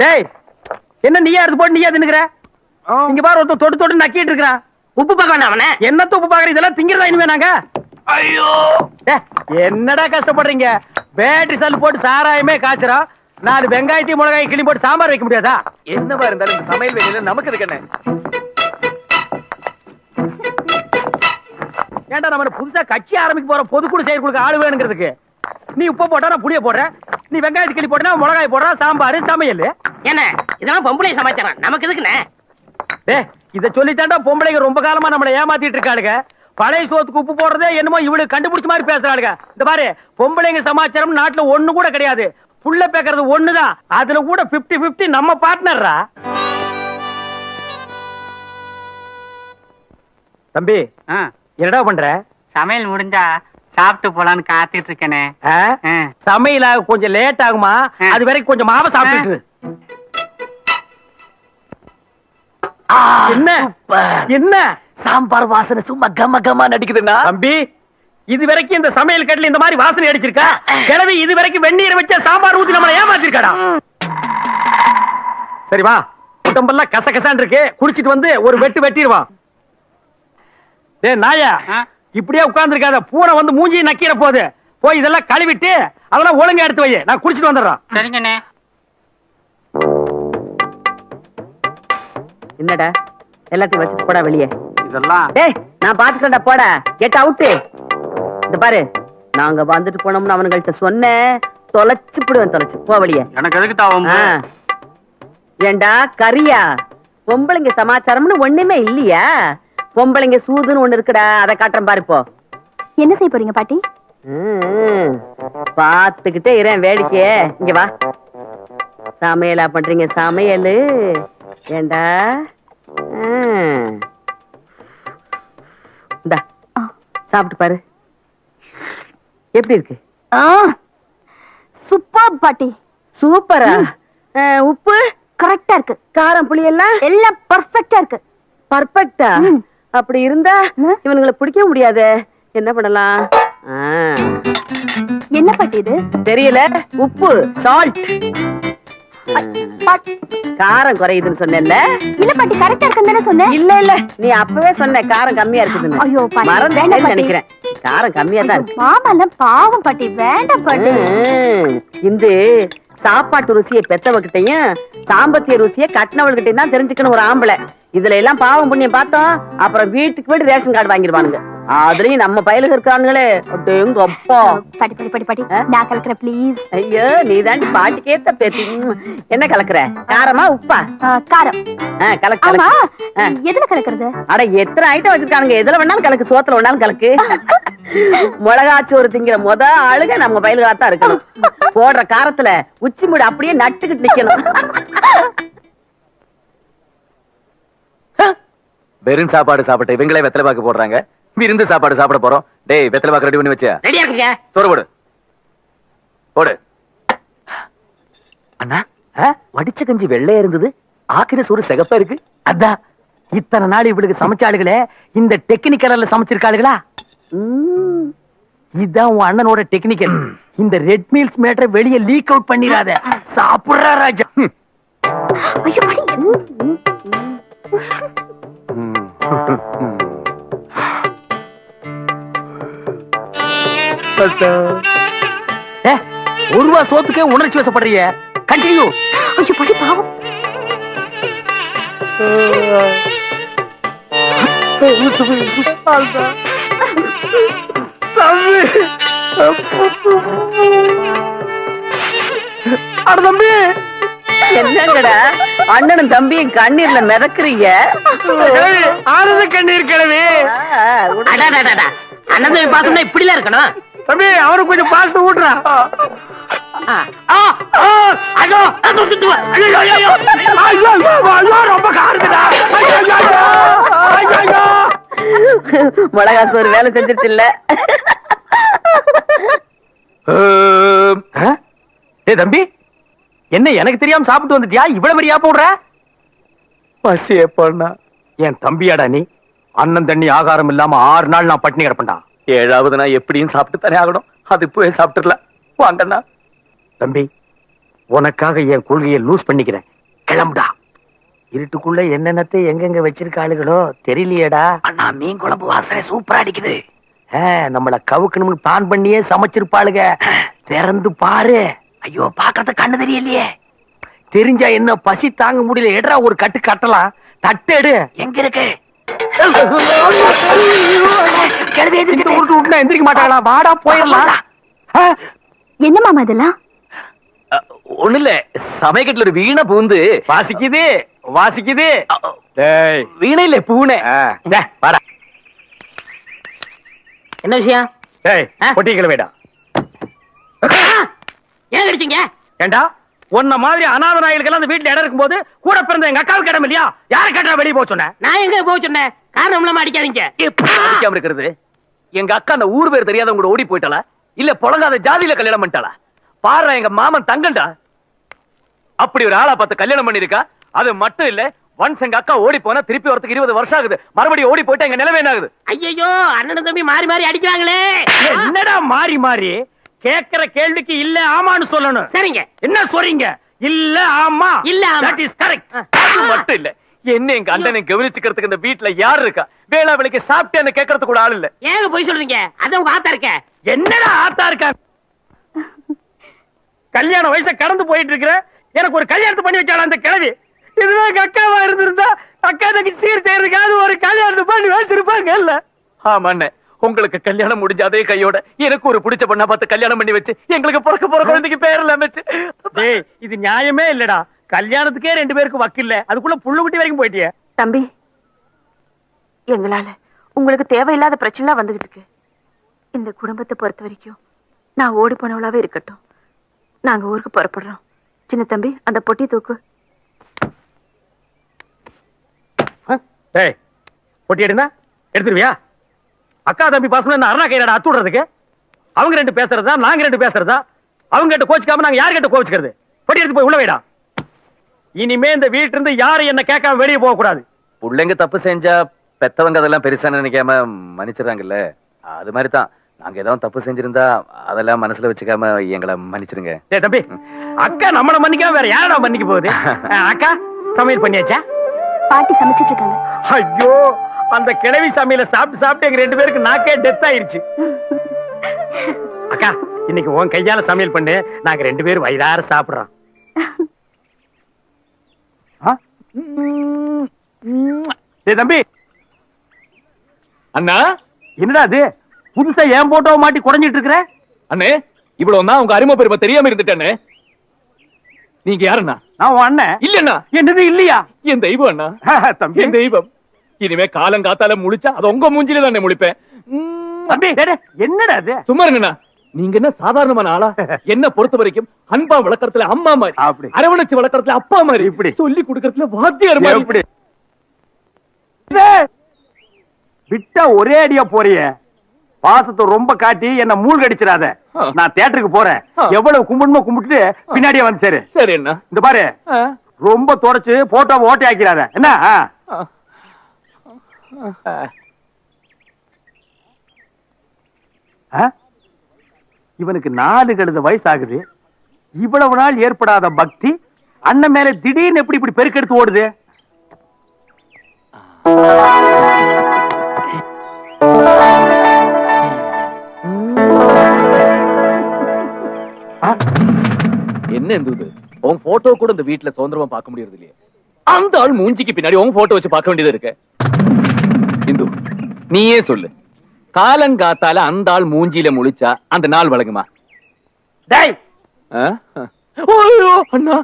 டேய் என்ன நீயா எடுத்து போட்டு நீயா தின்னுக்கிற? இங்க பாரு ஒருத்தன் தொட்டு தொட்டு நக்கிட்டு இருக்கிறான். உப்பு பார்க்க வேண்டாம் அவன. என்ன உப்பு பாக்குற இதெல்லாம் திங்கிறதா இனிமே நாங்க? ஐயோ. என்னடா கஷ்டப்படுறீங்க? பேட்டரி செல் போட்டு சாராயமே காய்ச்சறோம் நாலு வெங்காயத்தையும் மிளகாய் கிளி போட்டு சாம்பார் வைக்க முடியாதா? என்னவா இருந்தாலும் இந்த சமையல் வேலையில நமக்கு இருக்கு ஏன்டா நம்ம புதுசா கட்சி ஆரம்பிக்க போற பொதுக்குழு செயற்குழுக்கு ஆளு வேணுங்கிறதுக்கு? நீ உப்பு போட்டா புளிய போடுறேன். நீ வெங்காயத்து கிளி போட்டா மிளகாய் போடுற சாம்பார் சமையல். என்ன? இதெல்லாம் பொம்பளை சமாச்சாரம் நமக்கு எதுக்குண்ணே? டே இத சொல்லித்தாண்டா பொம்பளைங்க ரொம்ப காலமா நம்மளை ஏமாத்திட்டு இருக்காளுங்க. பழைய சோத்துக்கு உப்பு போடுறதே என்னமோ இவளுக்கு கண்டுபிடிச்ச மாதிரி பேசுறாளுங்க. இந்த பாரு பொம்பளைங்க சமாச்சாரம் நாட்டுல ஒண்ணு கூட கிடையாது. புள்ள பேக்கறது ஒண்ணுதான். அதுல கூட 50 50 நம்ம பார்ட்னர்ரா தம்பி என்னடா பண்ற? சமையல் முடிஞ்சா சாப்பிட்டு போலான்னு காத்துட்டு இருக்கேனே? சமையல கொஞ்சம் லேட் ஆகுமா? அது வரைக்கும் கொஞ்சம் மாவை சாப்பிட்டுட்டு இரு. என்ன? என்ன? சாம்பார் வாசனை சும்மா கம கமா நடிக்குதுன்னா தம்பி இது வரைக்கும் இந்த சமையல் கட்டில இந்த மாதிரி வாசனை அடிச்சிருக்கா? கிழவி இது வரைக்கும் வெந்நீரை வச்ச சாம்பார் ஊத்தி நம்மளை ஏமாத்திருக்காடா? சரி வா. உடம்பெல்லாம் கசகசான் இருக்கு. குடிச்சிட்டு வந்து ஒரு வெட்டு வெட்டிடுவான். டேய் நாயா? இப்படியே உட்கார்ந்திருக்காத. பூனை வந்து மூஞ்சி நக்கிற போது போய் இதெல்லாம் கழுவிட்டு அதெல்லாம் ஒழுங்கா எடுத்து வை. நான் குடிச்சிட்டு வந்துடுறேன். சரிங்கண்ணே. என்னடா? எல்லாத்தையும் வச்சுட்டு போடா வெளியே. இதெல்லாம் டேய் நான் பாத்துக்கிறேன்டா போடா. கெட் அவுட்டு இந்த பாரு நாங்க வந்துட்டு போனோம்னு அவனுங்கள்ட்ட சொன்னேன். தொலைச்சு போடுவேன் தொலைச்சு. போ வெளியே. எனக்கு எதுக்கு தாவம். ஏண்டா கரியா? பொம்பளைங்க சமாச்சாரம்னு ஒண்ணுமே இல்லையா? பொம்பளைங்க சூதுன்னு ஒண்ணு இருக்குடா அதை காட்டுறேன் பாரு இப்போ. என்ன செய்ய போறீங்க பாட்டி? பாத்துக்கிட்டே இரேன் வேடிக்கையே. இங்க வா. சமையலா பண்றீங்க சமையலு. ஏண்டா. இந்தா சாப்பிட்டு பாரு. எப்படி இருக்கு? சூப்பர் பாட்டி. சூப்பரா? உப்பு? கரெக்டா இருக்கு. காரம் புளி எல்லாம் எல்லாம் பர்ஃபெக்ட்டா இருக்கு பர்ஃபெக்டா. அப்படி இருந்தா. இவனுங்களை பிடிக்க முடியாதே. என்ன பண்ணலாம்? என்ன பாட்டி இது? தெரியல. உப்பு சால்ட் காரம் குறையுதுன்னு சொன்னேன்ல. இல்ல பாட்டி கரெக்டா இருக்குன்னு சொன்னேன். இல்ல இல்ல. நீ அப்பவே சொன்ன காரம் கம்மியா இருக்குதுன்னு. ஐயோ பாட்டி நினைக்கிறேன். காரம் கம்மியா தான் இருக்கு பாவம் பாட்டி வேண்டாம் பாட்டி. இந்த சாப்பாட்டு ருசியை பெத்தவகிட்டையும் சாம்பத்திய ருசியை கட்டினவள்கிட்டையும் தான் தெரிஞ்சுக்கணும் ஒரு ஆம்பளை. இதுல எல்லாம் பாவம் புண்ணியம் பார்த்தோம் அப்புறம் வீட்டுக்கு போயிட்டு ரேஷன் கார்டு வாங்கிடுவானுங்க. அதுலயும் நம்ம பயலுக்கு இருக்கானுங்களே. அப்படிங்க அப்பா. பாட்டி பாட்டி பாட்டி பாட்டி. நான் கலக்குறேன் ப்ளீஸ் ஐயோ நீ தாண்டி பாட்டுக்கேத்த பேத்தி. ம், என்ன கலக்குற? காரமா உப்பா? காரம். கலக்கு கலக்கு. எதுல கலக்குறது? அட எத்தனை ஐட்டம் வச்சிருக்கானுங்க? எதுல வேணாலும் கலக்கு சோத்துல வேணாலும் கலக்கு. மிளகாச்சோறு திங்கிற முத ஆளுங்க நம்ம பயலுகளா தான் இருக்கணும். போடுற காரத்துல உச்சி மூடு அப்படியே நட்டுக்கிட்டு நிக்கணும். வெறும் சாப்பாடு சாப்பிட்டு இவங்களே வெத்தலை பாக்கு போடுறாங்க. விருந்து சாப்பாடு சாப்பிட போறோம். டேய் வெத்தலை பாக்கு ரெடி பண்ணி வச்சியா? ரெடியா இருக்குங்க? சோறு போடு. போடு. அண்ணா? வடிச்ச கஞ்சி வெள்ளையா இருந்தது. ஆக்கின சோறு சிகப்பா இருக்கு. அதான். இத்தனை நாள் இவளுக்கு சமைச்சாளுகளே இந்த டெக்னிக்கல்ல சமைச்சிருக்காளுகளா? ம், இதான் உன் அண்ணனோட டெக்னிக்கல் இந்த ரெட் மீல்ஸ் மேட்டரை வெளிய லீக் அவுட் பண்ணிராத சாப்பிடுறா ராஜா. ம். ஐயோ பாட்டி ம். ம். ஏ, ஒரு ரூபா சோத்துக்கே உணர்ச்சி வசப்படுறிய. கண்டினியூ ஐயோ பாட்டி பாவம். அட தம்பி. என்னங்கடா? அண்ணனும் தம்பியும் கண்ணீர்ல மிதக்குறீங்க? ஆனந்த கண்ணீர் கிழவி. அண்ணன் தம்பி பாசம்னா இப்படிலாம் இருக்கணும். தம்பி அவனுக்கு கொஞ்சம் பாசத்தை ஊட்டுறான் மிளகா சோறு வேலை செஞ்சிருச்சு இல்ல. ஏய் தம்பி என்ன எனக்கு தெரியாம சாப்பிட்டு வந்துட்டியா இவ்வளவு பெரிய போடுற பசி எப்பண்ணா என் தம்பியாடா நீ அண்ணன் தண்ணி ஆகாரம் இல்லாம ஆறு நாள் நான் பட்டினி கிடப்பேன்டா ஏழாவது நான் எப்படியும் சாப்பிட்டு தானே ஆகணும்? அது போய் சாப்பிட்டுலாம் வாங்கண்ணா. தம்பி உனக்காக என் கொள்கையை லூஸ் பண்ணிக்கிறேன். கிளம்புடா. இருட்டுக்குள்ள என்னென்னத்தை எங்கெங்க வச்சிருக்க ஆளுகளோ தெரியலையேடா. அண்ணா மீன் குழம்பு வாசனை சூப்பரா அடிக்குது. நம்மள கவுக்கணும்னு பிளான் பண்ணியே சமைச்சிருப்பாளுக. திறந்து பாரு. ஐயோ பாக்குறது கண்ணு தெரியலையே. தெரிஞ்சா என்ன பசி தாங்க முடியல. எட்ரா ஒரு கட்டு கட்டலாம். தட்டு எடு எங்க இருக்கு? கிளவி எந்திரிச்சு உருட்டு விட்டுனா எந்திரிக்க மாட்டாங்களா வாடா போயிடலாம் என்ன மாமா இதெல்லாம்? ஒண்ணு இல்ல சமயக்கட்டுல ஒரு வீணை பூந்து வாசிக்குது வாசிக்குது. டேய். வீணை இல்ல பூனை வாடா. என்ன விஷயம்? டேய் பொட்டி கிளவிடா ஏன் அடிச்சீங்க ஏண்டா உன்ன மாதிரி அநாத நாய்களுக்கெல்லாம் அந்த வீட்டுல இடம் இருக்கும்போது கூட பிறந்த எங்க அக்காவுக்கு இடம் இல்லையா? யார கேட்டா வெளியே போக சொன்ன? நான் எங்க போக சொன்னேன்? காரணம் இல்லாம அடிக்காதீங்க. அடிக்காம இருக்கிறது. எங்க அக்கா அந்த ஊர் பேர் தெரியாதவங்க கூட ஓடி போயிட்டாளா? இல்ல புழங்காத ஜாதியில கல்யாணம் பண்ணிட்டாளா? பாரு எங்க மாமன் தங்கண்டா அப்படி ஒரு ஆளா பார்த்து கல்யாணம் பண்ணிருக்கா அது மட்டும் இல்ல ஒன்ஸ் எங்க அக்கா ஓடி போனா திருப்பி வரதுக்கு இருபது வருஷம் ஆகுது. மறுபடியும் ஓடி போயிட்டா எங்க நிலைமை என்ன ஆகுது? ஐயோ அண்ணன் தம்பி மாறி மாறி அடிக்கிறாங்களே. என்னடா மாறி மாறி? கேக்குற கேள்விக்கு இல்ல ஆமான்னு சொல்லணும். சரிங்க. என்ன சொல்றீங்க? இல்ல ஆமா. இல்ல. தட் இஸ் கரெக்ட் அது மட்டும் இல்ல. என்ன எங்க அண்ணனை கவனிச்சுக்கிறதுக்கு இந்த வீட்டுல யார் இருக்கா? வேளா வேலைக்கு சாப்பிட்டேன்னு கேட்கறதுக்கு கூட ஆள் இல்ல. ஏங்க போய் சொல்றீங்க? அதான் உங்க ஆத்தா இருக்க. என்னடா ஆத்தா இருக்கா? கல்யாண வயசை கடந்து போயிட்டு இருக்கிற எனக்கு ஒரு கல்யாணத்தை பண்ணி வச்சாளா அந்த கிழவி? இதுவே எங்க அக்காவா இருந்திருந்தா அக்கா தங்கச்சி சீர் செய்யறதுக்காவது ஒரு கல்யாணத்தை பண்ணி வச்சிருப்பாங்க இல்ல? ஆமாண்ணே உங்களுக்கு கல்யாணம் முடிஞ்ச அதே கையோட எனக்கு ஒரு பிடிச்ச பொண்ணா பார்த்து கல்யாணம் பண்ணி வச்சு எங்களுக்கு பிறக்க போற குழந்தைக்கு பேர் எல்லாம் வச்சு. டேய் இது நியாயமே இல்லடா. கல்யாணத்துக்கே ரெண்டு பேருக்கு வக்கில்ல. அதுக்குள்ள புள்ளு குட்டி வரைக்கும் போயிட்டியே. தம்பி எங்களால உங்களுக்கு தேவையில்லாத பிரச்சனை வந்துகிட்டு இருக்கு. இந்த குடும்பத்தை பொறுத்த வரைக்கும் நான் ஓடி போனவளாவே இருக்கட்டும். நாங்க ஊருக்கு புறப்படுறோம். சின்ன தம்பி அந்த பொட்டி தூக்கு. பொட்டி எடுனா எடுத்துருவியா? அக்கா தம்பி பாசம் என்ன அருணா கையில அத்து விடுறதுக்கு. அவங்க ரெண்டு பேசுறதா நாங்க ரெண்டு பேசுறதா? அவங்க கிட்ட கோச்சுக்காம நாங்க யார் கிட்ட கோச்சுக்கிறது? பொட்டி எடுத்து போய் உள்ள வைடா. இனிமே இந்த வீட்டுல இருந்து யாரும் என்ன கேட்காம வெளியே போக கூடாது பிள்ளைங்க தப்பு செஞ்சா பெத்தவங்க அதெல்லாம் பெருசா நினைக்காம மன்னிச்சிடறாங்கல்ல? அது மாதிரி தான் நாங்க ஏதாவது தப்பு செஞ்சிருந்தா அதெல்லாம் மனசுல வச்சுக்காம எங்களை மன்னிச்சிருங்க. டேய் தம்பி அக்கா நம்மள மன்னிக்காம வேற யாரடா மன்னிக்க போகுது? அக்கா சமையல் பண்ணியாச்சா? பாட்டி சமைச்சிட்டு இருக்காங்க. ஐயோ அந்த கிழவி சமையல சாப்பிட்டு சாப்பிட்டு எங்க ரெண்டு பேருக்கு நாக்கே டெத் ஆயிருச்சு. அக்கா இன்னைக்கு உன் கையால சமையல் பண்ணு. நாங்க ரெண்டு பேரும் வயிறார சாப்பிடுறோம்? டேய் தம்பி. அண்ணா? என்னடா அது புதுசா ஏன் போட்டோ மாட்டி குறைஞ்சிட்டு இருக்கிற அண்ணே இவ்வளவு தான் உங்க அருமை பெருமை தெரியாம இருந்துட்டேன்னு நீங்க யாருண்ணா? நான் உன் அண்ணன். இல்லண்ணா. என்னது இல்லையா? என் தெய்வம் அண்ணா. தம்பி. என் தெய்வம். இனிமே காலம் காத்தால முழிச்சா அது உங்க மூஞ்சில தானே முழிப்பேன். தம்பி என்னடா அது சும்மா இருங்கண்ணா. நீங்க என்ன சாதாரணமான ஆளா? என்ன பொறுத்த வரைக்கும் அன்பா வளர்க்கறதுல அம்மா மாதிரி அப்படி. அரவணைச்சு வளர்க்கறதுல அப்பா மாதிரி இப்படி. சொல்லி கொடுக்கறதுல வாத்தியார் மாதிரி. எப்படி? டேய், விட்டா ஒரே அடியா போறியே. பாசத்தை ரொம்ப காட்டி என்ன மூழ்கடிச்சிடாத. நான் தியேட்டருக்கு போறேன். எவ்வளவு கும்பிடணுமோ கும்பிட்டுட்டு பின்னாடியே வந்து சேரு. சரி அண்ணா இந்த பாரு. ரொம்ப தொடச்சு போட்டோ ஓட்டை ஆக்கிறாத என்ன? ஆ? இவனுக்கு நாலு கழுத வயசு ஆகுது இவ்வளவு நாள் ஏற்படாத பக்தி அண்ணன் மேல திடீர்னு எப்படி இப்படி பெருக்கெடுத்து ஓடுது? ஆ? என்ன இருந்தது உன் போட்டோ கூட இந்த வீட்டுல சுதந்திரமா பார்க்க முடியறது இல்லையே. அந்த ஆள் மூஞ்சிக்கு பின்னாடி உன் போட்டோ வச்சு பார்க்க வேண்டியது இருக்கு. இந்து நீயே சொல்லு. காலங்காத்தால அந்த ஆள் மூஞ்சியில முழிச்சா அந்த நாள் வழங்குமா? டேய்! அண்ணா!